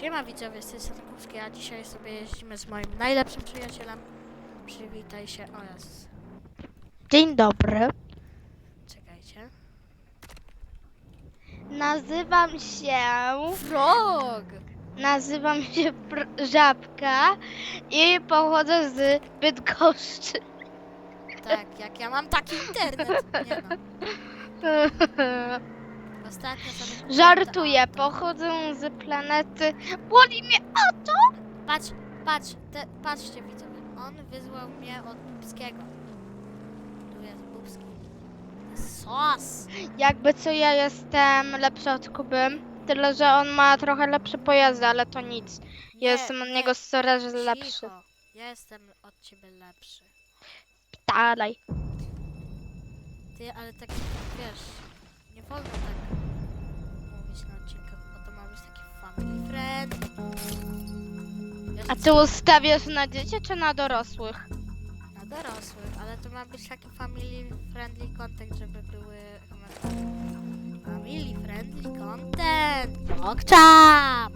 Siema widzowie, z tej Sadakowskiej, a dzisiaj sobie jeździmy z moim najlepszym przyjacielem. Przywitaj się, o Jezus, Dzień dobry. czekajcie. Nazywam się. Frog! Nazywam się Pr- Żabka i pochodzę z Bydgoszczy. Tak, jak ja mam taki internet, nie no. Ostatnio sobie... Żartuję, pochodzę z planety. Boli mnie oto! Patrz, patrz, te, patrzcie widzowie, on wyzwał mnie od Bubskiego. Tu jest Bubski. Sos! Jakby co ja jestem lepszy od Kuby. Tyle, że on ma trochę lepsze pojazdy, ale to nic. Nie, jestem od nie, niego 100 razy lepszy. cicho. Ja jestem od ciebie lepszy. Dalej. Ty, ale tak, wiesz, wolno tak mówić na odcinkach, bo to ma być taki family friend. Wiesz, A ty ustawiasz na dzieci czy na dorosłych? Na dorosłych, ale to ma być taki family friendly content, żeby były komentarze. Family friendly content! Pokczam!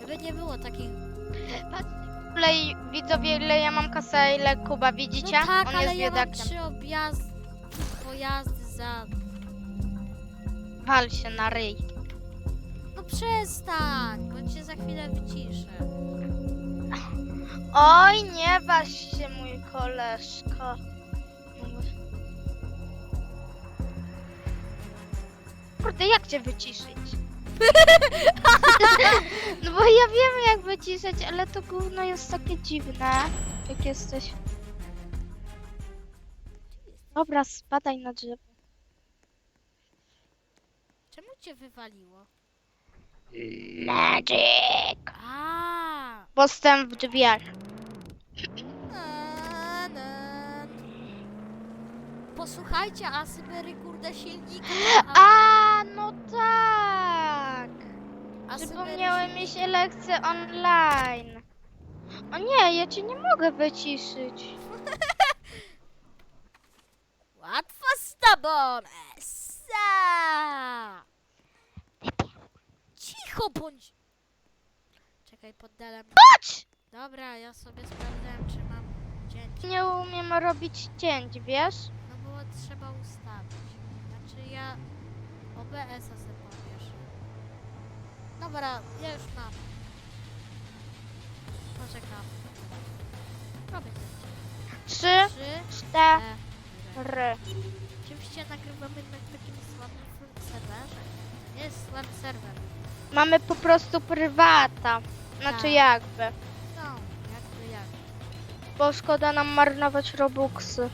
Żeby nie było takich... W ogóle widzowie, ile ja mam kasy, a ile Kuba, widzicie? No tak, on ale jest ja mam biedakiem. trzy objazdy, pojazdy za... Wal się na ryj. No przestań, bo cię za chwilę wyciszę. Oj, nie waż się, mój koleżko. Kurde, jak cię wyciszyć? no bo ja wiem jak wyciszyć, ale to gówno jest takie dziwne. Jak jesteś. Dobra, spadaj na drzewo. Czemu cię wywaliło? Magic! A, Bo jestem w drzwiach. na, na. Posłuchajcie Asybery kurde silnika. A, no tak! Asybery Przypomniały mi się lekcje online. O nie, ja cię nie mogę wyciszyć. Essa! Cicho bądź! Czekaj, poddałem. Chodź! Dobra, ja sobie sprawdzałem, czy mam cięcie. Nie umiem robić cięć, wiesz? No było trzeba ustawić. Znaczy ja OBS-a sobie powiesz. Dobra, ja już mam. Poczekam. Robię cięcie. Trzy, Trzy, cztery. Cztery. Oczywiście nagrywamy na takim słabym serwerze. To nie jest słaby serwer. Mamy po prostu prywata. Znaczy Tak. jakby. No, jakby jak. Bo szkoda nam marnować robuxy.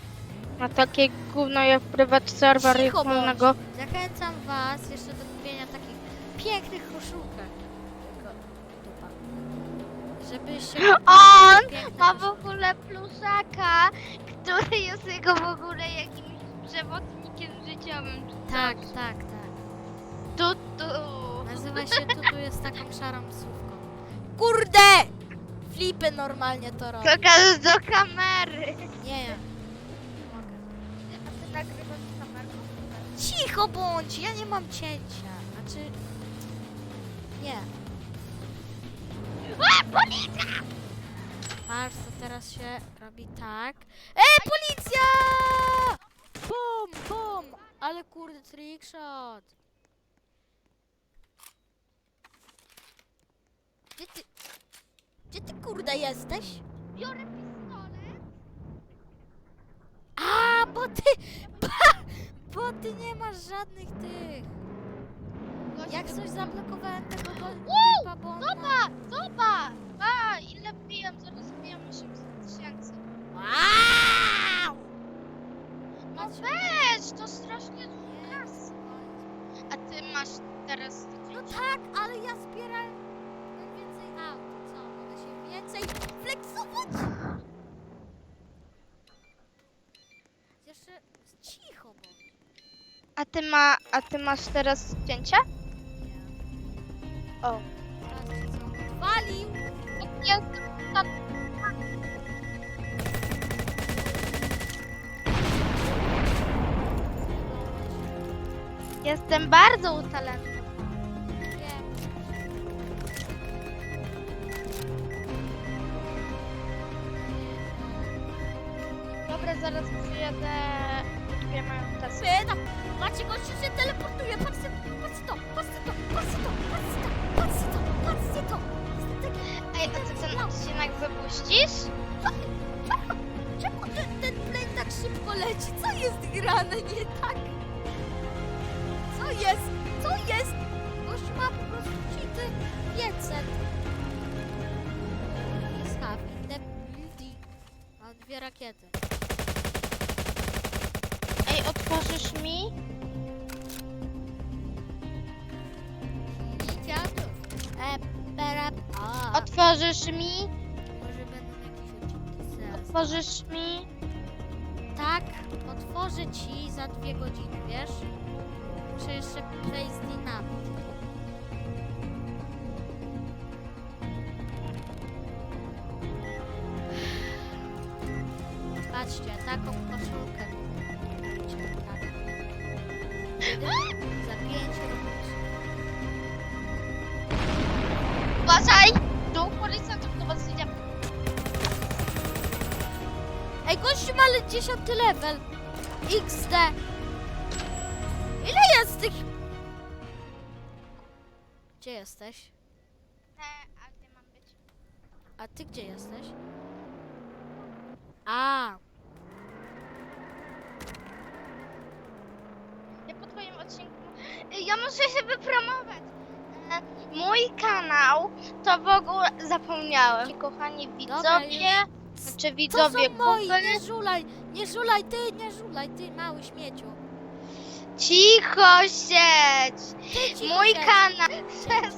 Na takie gówno jak prywat serwer i Cicho wolnego. Zachęcam was jeszcze do kupienia takich pięknych koszulek. Tylko dupa. Żebyście... On piękne ma w ogóle pluszaka, który jest jego w ogóle jakimś przewodnikiem życiowym. czy Tak, coś. tak, tak. Tu, tu. Nazywa się Tutu, jest taką szarą słówką. Kurde! Flipy normalnie to robi. Pokaż do kamery. Nie, nie mogę. A ty nagrywasz z kamerą? Cicho bądź, ja nie mam cięcia. Znaczy... Nie. A, policja! Patrz, to teraz się robi tak. Ej, policja! Bum, bum! Ale kurde, trickshot. Gdzie ty... Gdzie ty kurde jesteś? Biorę pistolet. A, bo ty... Bo ty nie masz żadnych tych. Jak coś zablokowałem tego typa, bo on ma- Zobacz, zobacz. A, ile biłem? Zaraz biłem 800 tysięcy. Wow! No weź, to strasznie dużo kasy. A ty masz teraz... No tak, ale ja zbierałem mam więcej aut. Co? Mogę się więcej flexować? Jeszcze cicho, bo A ty ma, a ty masz teraz cięcie? ja. O. Zobaczcie, co on odwalił. Jestem Jestem bardzo utalentowana. Dobra, zaraz przyjadę. Dwie mają czas. Ty, no, macie gościu się teleportuje, patrzcie, patrzcie to, patrzcie to, patrzcie to, patrzcie to, patrzcie to, patrzcie to. Ej, a ty ten odcinek wypuścisz? Czemu ten, ten play tak szybko leci? Co jest grane nie tak? Jest? Co jest? Gość ma po prostu cheaty 500. He's half in the building. Mam dwie rakiety. Ej, otworzysz mi? Idziemy. E, perep, a. Otworzysz mi? Może będą jakieś odcinki zaraz. Otworzysz mi? Tak, otworzę ci za dwie godziny, wiesz? Przejść dynamit. Patrzcie, taką koszulkę tak. Za pięć rubli. Uważaj! Tu policjantów do was idzie. Ej, gościu ma le- dziesiąty level. XD. Ile jest tych... Jesteś? E, a gdzie mam być? A ty gdzie jesteś? A, Ja po twoim odcinku... E, Ja muszę się wypromować. E, Mój kanał to w ogóle zapomniałem. Kochani widzowie, czy to widzowie są moi, Google, nie żulaj, nie żulaj ty, nie żulaj ty, mały śmieciu. Cicho cicho Mój siedź. kanał przez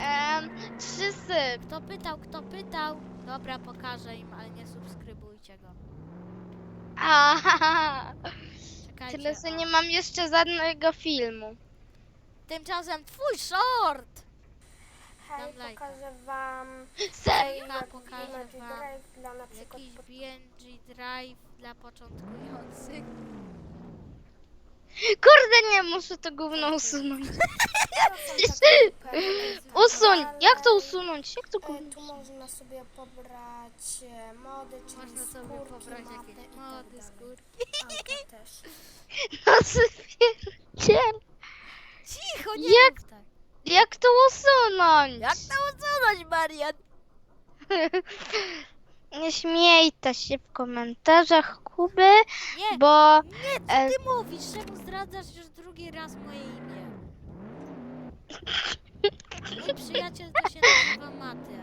em, trzy syp. Kto pytał, kto pytał? Dobra, pokażę im, ale nie subskrybujcie go. Aha, Czekajcie. tyle, że nie mam jeszcze żadnego filmu. Tymczasem twój short! Hej, Dam lajka. pokażę wam Serio? Ja pokażę wam dla na przykład jakiś BNG Drive dla początkujących. Kurde, nie muszę to gówno usunąć. Usuń! Jak to usunąć? Jak to gówno? Tu można sobie pobrać e, mody, czyli Można sobie pobrać mapy jakieś i mody, tak dalej. skórki. Też. No spierdziel. Cicho, nie Jak- mów tak. Jak to usunąć? Jak to usunąć, Marian? Nie śmiejcie się w komentarzach Kuby, Nie, bo nie, co e, ty mówisz? Czemu zdradzasz już drugi raz moje imię? Mój przyjaciel to się nazywa Mateusz.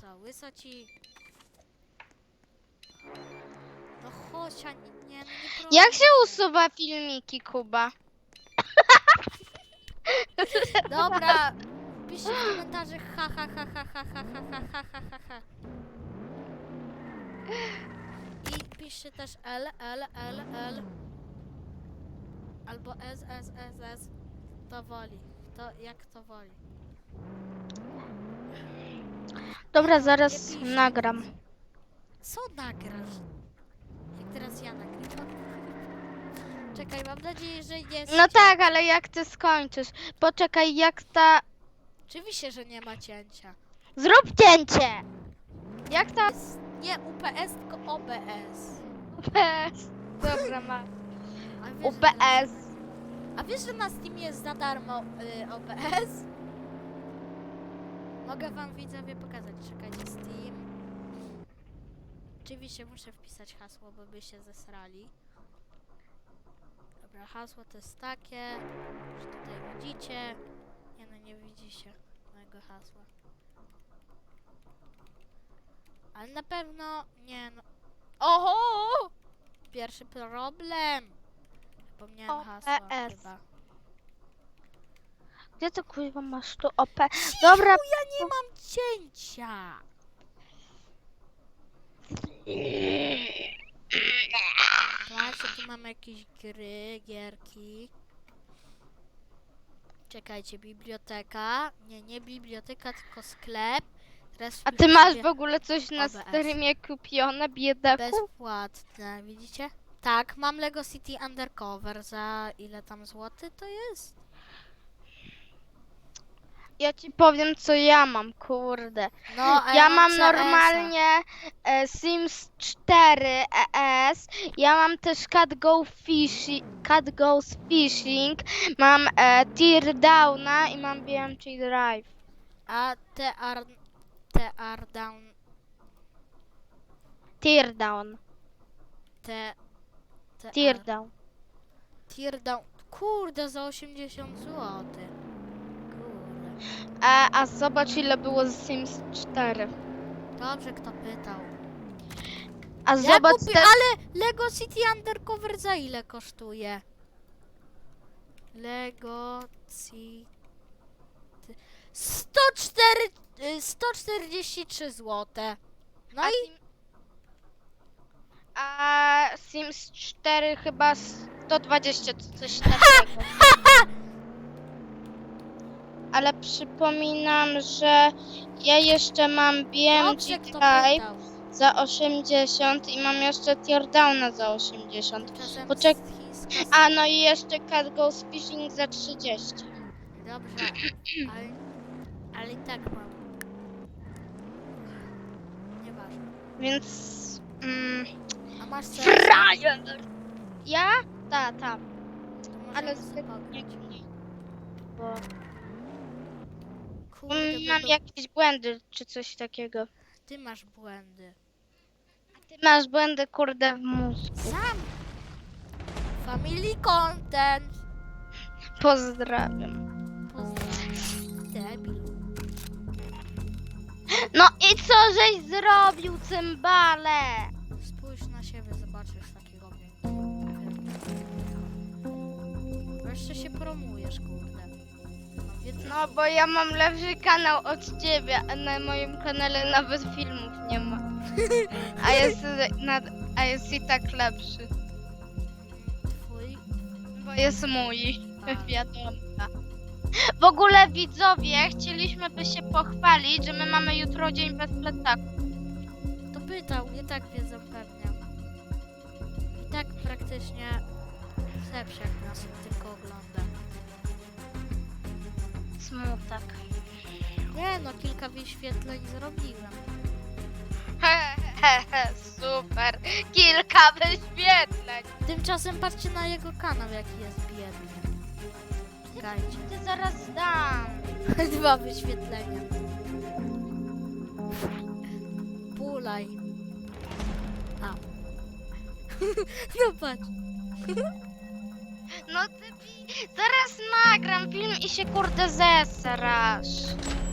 Co, łyso ci... No chodź, a nie, nie, no nie jak się usuwa filmiki Kuba? Dobra, piszcie w komentarzach ha ha ha ha ha ha ha ha ha ha ha ha I piszcie też L, L, L, L Albo S, S, S, S To woli, to jak to woli Dobra, zaraz nagram. Co nagrasz? Jak teraz ja nagrywam Czekaj, mam nadzieję, że jest No tak, ale jak ty skończysz? Poczekaj, jak ta... Oczywiście, że nie ma cięcia Zrób cięcie! Jak ta... Jest Nie UPS, tylko OBS UPS. Dobra, ma. A wiesz, że- UPS. A wiesz, że na Steamie jest za darmo y, OBS? Mogę wam widzowie pokazać. Czekajcie, Steam. Oczywiście muszę wpisać hasło, bo by się zesrali. Dobra, hasło to jest takie, że tutaj widzicie. Nie no, nie widzicie mojego hasła. Ale na pewno nie no. Oho! Pierwszy problem. Zapomniałem hasła OPS. chyba. Gdzie to kurwa masz tu OP? Dobra, ja nie mam cięcia. Zobaczcie, tu mamy jakieś gry, gierki. Czekajcie, biblioteka. Nie, nie biblioteka, tylko sklep. Teraz a ty masz w ogóle coś na OBS. streamie kupione, biedaku? Bezpłatne, widzicie? Tak, mam Lego City Undercover. Za ile tam złoty to jest? ja ci powiem co ja mam, kurde. No, a Ja mam CS-a. normalnie e, Sims 4 ES, ja mam też Cat, Go Fishing, Cat Goes Fishing, mam e, Tear Downa i mam BMG Drive. A te are, are down, Tear Down, te, te Tear Down. Tear down. Kurde, za 80 zł. Kurde. E, a zobacz ile było z Sims 4. Dobrze, kto pytał. A Ja zobacz kupię, te... ale Lego City Undercover za ile kosztuje? Lego City... 104, y, 143 zł. No a, i Sim- a Sims 4 chyba 120 czy coś takiego. Ale przypominam, że ja jeszcze mam BMG dobrze, kto Drive pytał. za 80 i mam jeszcze Teardowna za 80. Czasem Poczek- z chińska- A no i jeszcze Cat Goes Fishing za 30. Dobrze, ale, ale i tak mam. Nieważne. Więc... Mm, A masz co? frajer! Ja? Ta, ta. To Ale z sobie tego pograć. Bo Kurde, mam będą- jakieś błędy czy coś takiego. Ty masz błędy. Ty masz błędy kurde w mózgu. Sam. Family content. Pozdrawiam. No i co żeś zrobił, cymbale? Spójrz na siebie, zobaczysz takiego pięknego. Wreszcie się promujesz, kurde. Mam więcej No bo ja mam lepszy kanał od ciebie, a na moim kanale nawet filmów nie ma. A jest, na, a jest i tak lepszy, twój. bo jest mój. A, Wiadomo. W ogóle widzowie, chcieliśmy by się pochwalić, że my mamy jutro dzień bez plecaków. to pytał, nie tak wiedzą pewnie. I tak praktycznie Sepsiak nas tylko ogląda. Smutek. Nie no, kilka wyświetleń zrobiłem. Super. Kilka wyświetleń. Tymczasem patrzcie na jego kanał, jaki jest biedny. Czekajcie. Ty zaraz dam. Dwa wyświetlenia. Pulaj. A. No patrz. No ty pi- zaraz nagram film i się kurde zesrasz.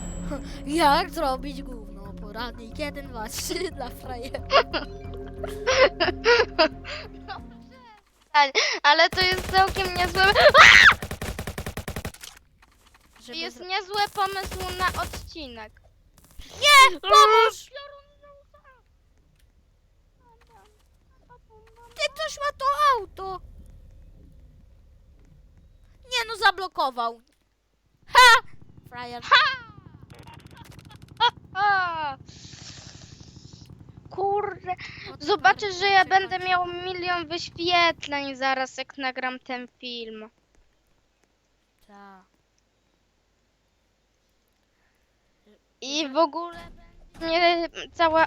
Jak zrobić gówno? Poradnik 1, 2, 3 dla frajera. Ale to jest całkiem niezły. Żeby Jest zro- niezły pomysł na odcinek. Nie! Pomóż! Ty ktoś ma to auto! Nie no, zablokował. Ha! Frajer. A. Kurde. No Zobaczysz, że ja będę miał milion wyświetleń zaraz jak nagram ten film. Tak. I w ogóle mnie cała,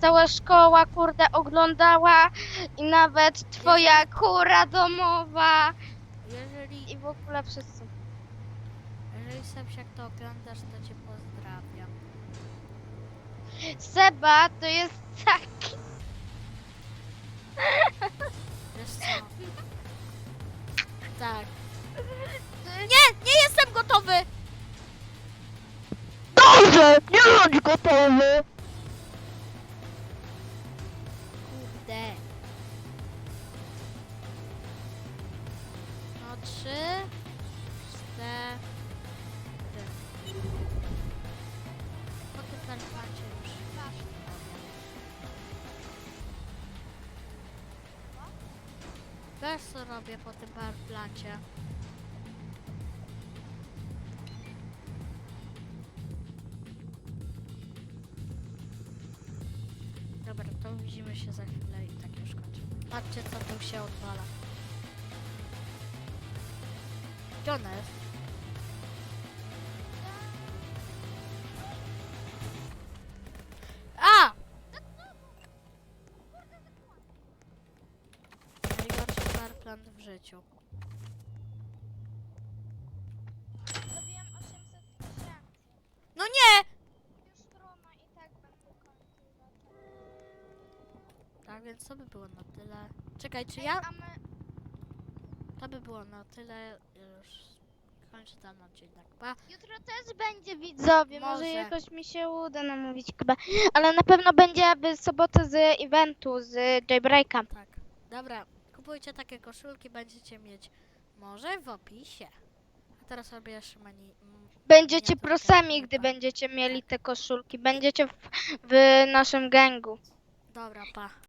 cała szkoła kurde oglądała i nawet twoja kura domowa Jeżeli, i w ogóle wszyscy. jeżeli Sepsiak to oglądasz, to cię pozdrawiam. Seba to jest taki. Wiesz co? Tak. Nie, nie jestem gotowy! Dobrze, nie bądź gotowy. Kurde. No trzy, cztery. Po tym telefonie już. Co robię po tym plancie? Patrzcie co tu się odwala. Jonas. A! Najgorszy plan w życiu. No nie! Więc to by było na tyle. Czekaj, czy ja... A my... To by było na tyle. Już kończę ten odcinek. Pa. Jutro też będzie widzowie, może, Może. jakoś mi się uda namówić chyba. Ale na pewno będzie w sobotę z eventu, z Jaybreaka. Tak. Dobra, kupujcie takie koszulki, będziecie mieć może w opisie. A teraz robię jeszcze mm, Będziecie prosami, gdy będziecie mieli te koszulki. Będziecie w, w naszym gangu. Dobra, pa.